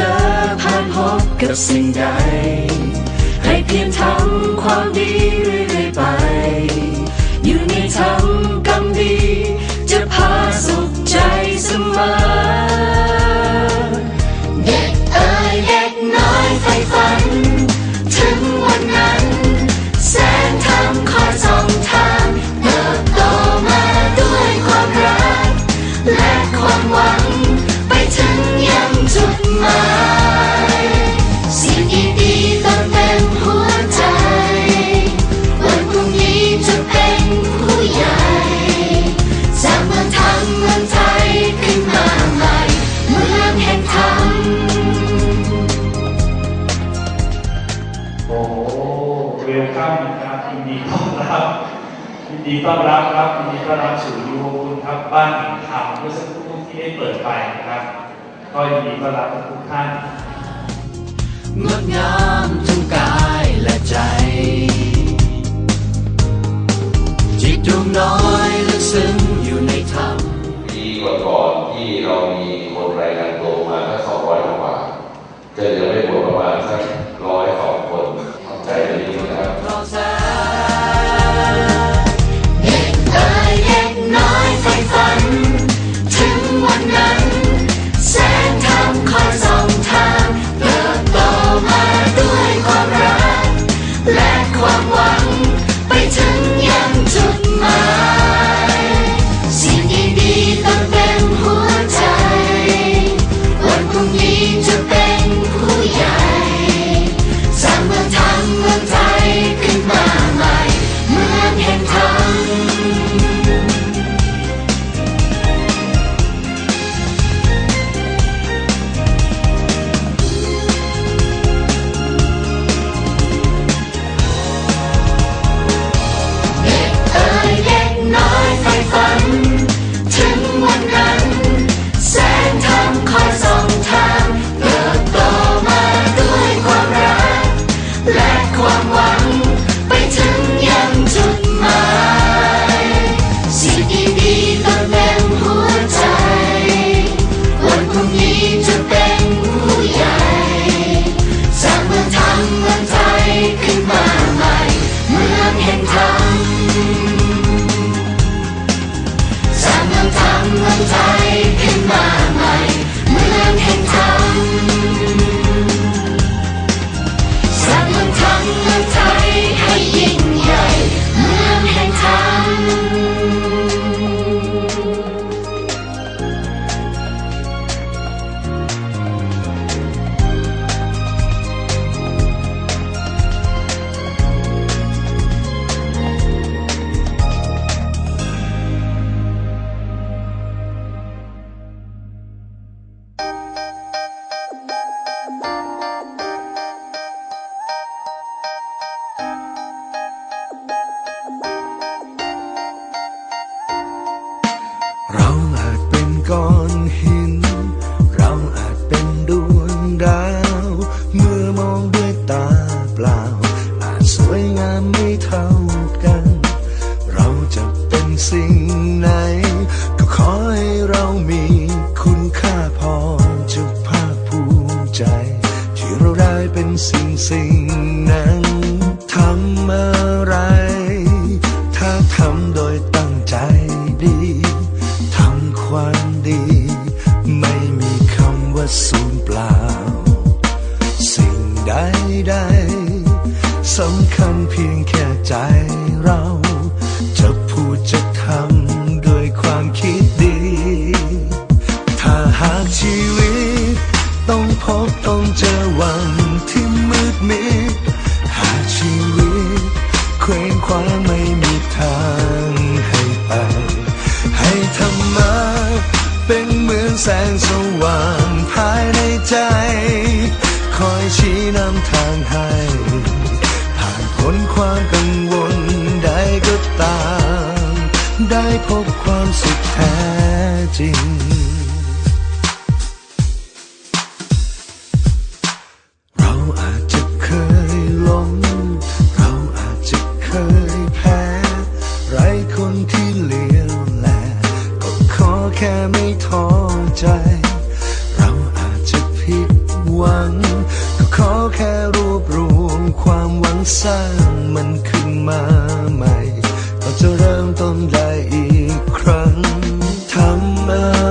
ธอผ่านพบกับสิ่งใด ให้เพียรทำความดีเรื่อยๆไป อยู่ในทำกรรมดี จะพาสุขใจเสมอ ดีต้อนรับครับดีต้อนรับสู่ยูโรคุณครับบ้านแห่งธรรมเมื่อสักครู่ที่ได้เปิดไปนะครับก็ยินดีต้อนรับทุกท่านงดงามทั้งกายและใจ จิตดวงน้อยลึกซึ้งอยู่ในธรรมปีก่อนๆที่เรามีคนรายงานตัวมาแค่สองร้อยกว่าจะยังไม่หมดประมาณสักร้อย ต้องพบต้องเจอวันที่มืดมิดหาชีวิตเคว้งคว้างไม่มีทางให้ไป ให้ธรรมะเป็นเหมือนแสงสว่างภายในใจ คอยชี้นำทางให้ผ่านพ้นความกังวลใดก็ตาม ได้พบความสุขแท้จริง แค่ไม่ท้อใจ เราอาจจะผิดหวัง ก็ขอแค่รวบรวมความหวังสร้างมันขึ้นมาใหม่ เราจะเริ่มต้นได้อีกครั้งทำมา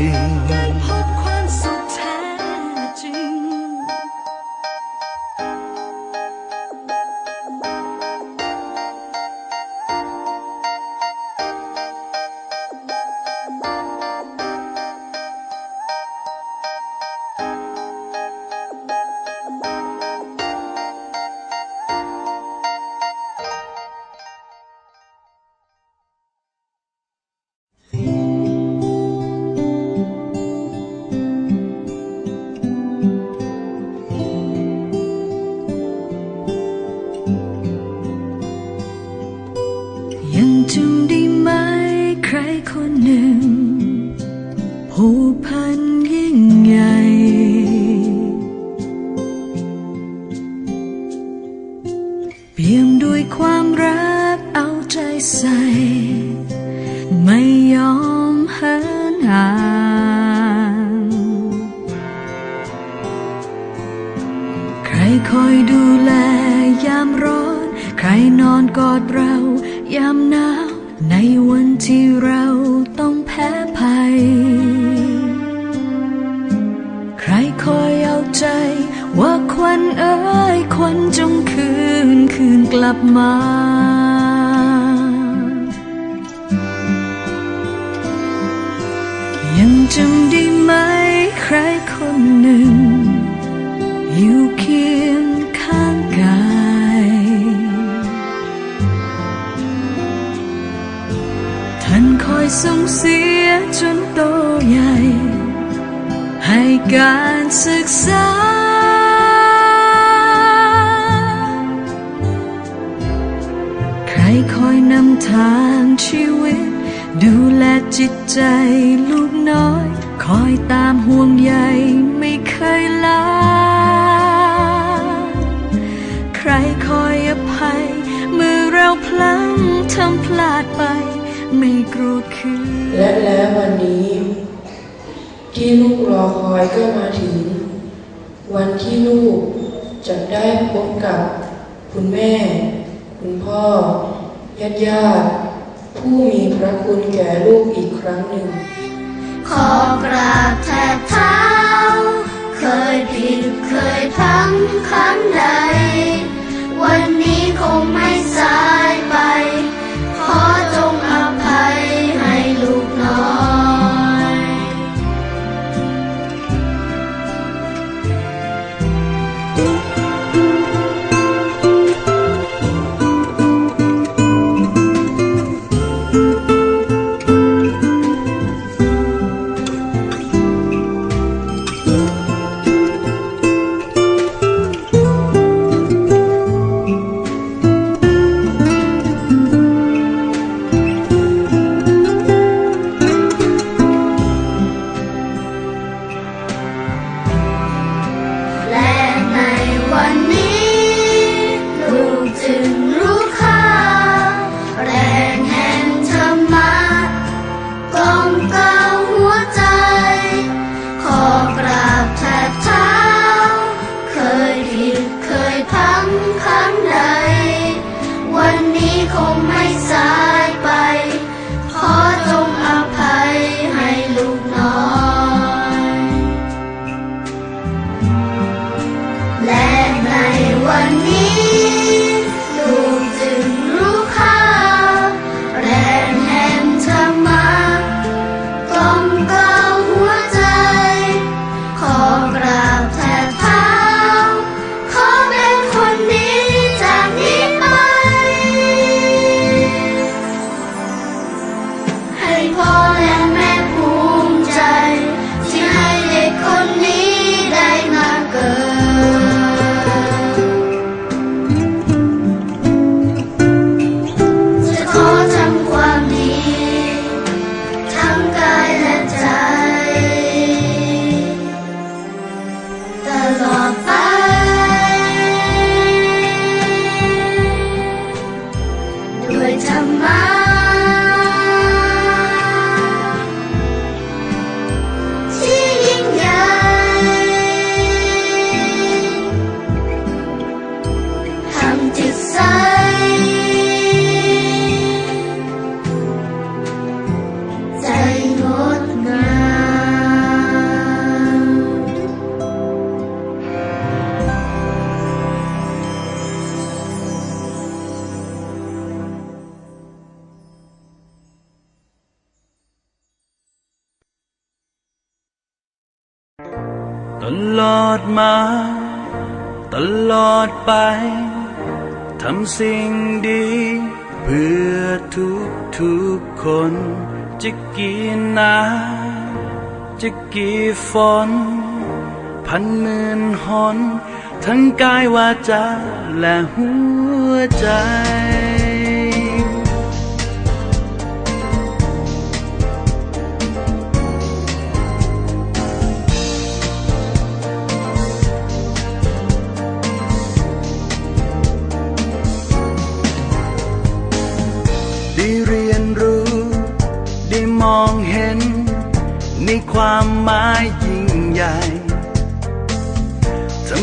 จ เบียงด้วยความรักเอาใจใส่ ไม่ยอมเหินห่างใครคอยดูแลยามร้อน ใครนอนกอดเรา ยามหนาวในวันที่เรา ลับมา ยังจำได้ไหมใครคนหนึ่ง อยู่เคียงข้างกาย ท่านคอยส่งเสียจนโตใหญ่ ให้การศึกษา อยนำทางชีวิต ดูแลจิตใจลูกน้อย คอยตามห่วงใยไม่เคยลา ใครคอยอภัย เมื่อเราพลั้งทำพลาดไป ไม่โกรธคืนและแล้ววันนี้ ที่ลูกรอคอยก็มาถึง วันที่ลูกจะได้พบกับคุณแม่ คุณพ่อ ญาติญาติผู้มีพระคุณแก่ลูกอีกครั้งหนึ่ง ขอกราบแทบเท้า เคยผิดเคยพลั้งครั้งใด วันนี้คงไม่สายไป ลอดมา ตลอดไป ทำสิ่งดี เพื่อทุกทุกคน จะกี่น้ำจะกี่ฝน พันหมื่นหน ทั้งกายวาจาและหัวใจ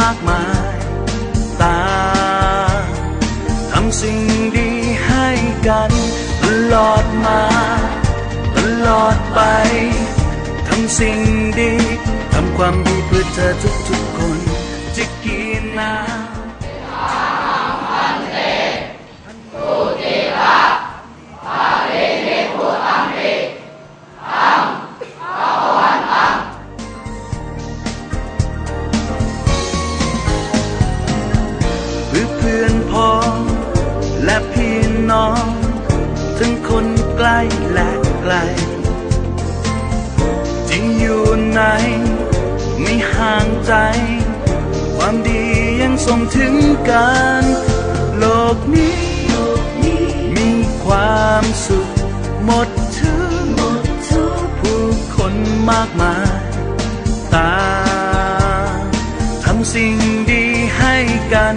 มากมายตางทำสิ่งดีให้กันตลอดมาตลอดไปทำสิ่งดีทำความดีเพื่อเธอทุกๆ ทั้งคนใกล้และไกลจริงอยู่ไหนไม่ห่างใจ ความดียังส่งถึงกัน โลกนี้ มีความสุขหมดถึงผู้คนมากมายต่างทำสิ่งดีให้กัน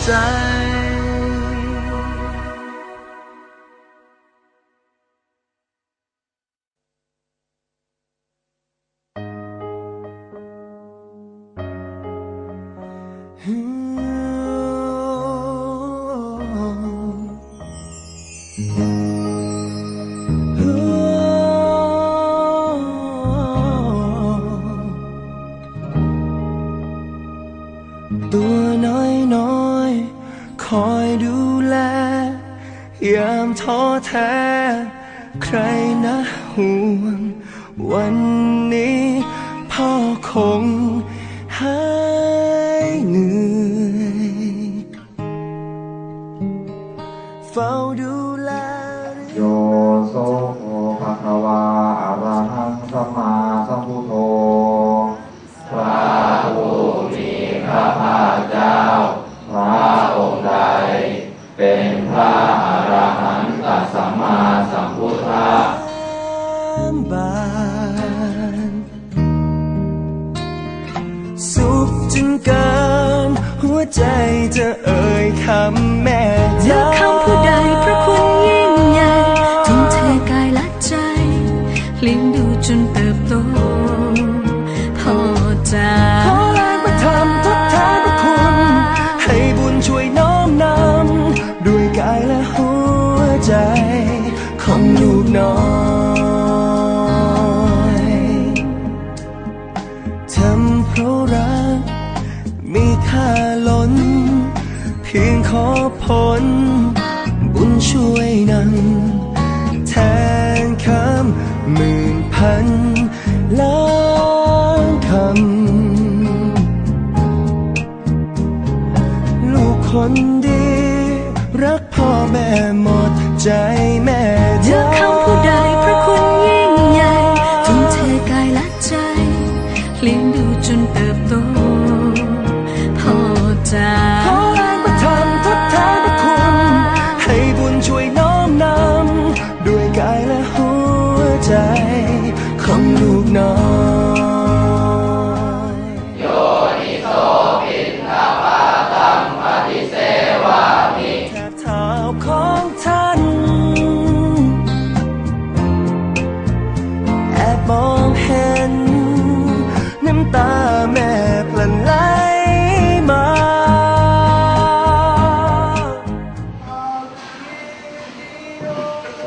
ว come.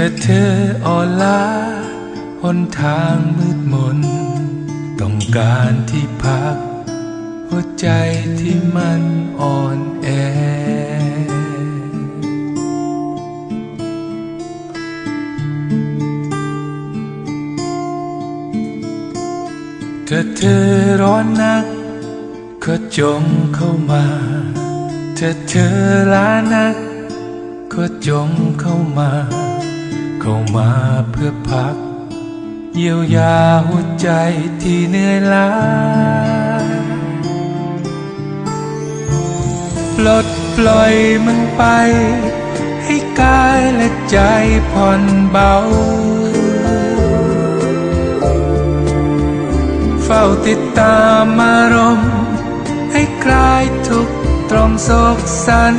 จะเธอออลาหนทางมืดมน ต้องการที่พัก หัวใจที่มันอ่อนแอ ถ้าเธอร้อนนัก ก็จงเข้ามา ถ้าเธอล้านัก ก็จงเข้ามา เข้ามาเพื่อพัก เยียวยาหัวใจที่เหนื่อยล้าปลดปล่อยมันไป ให้กายและใจผ่อนเบา เฝ้าติดตามอารมณ์ให้คลายทุกตรอมโศกสัน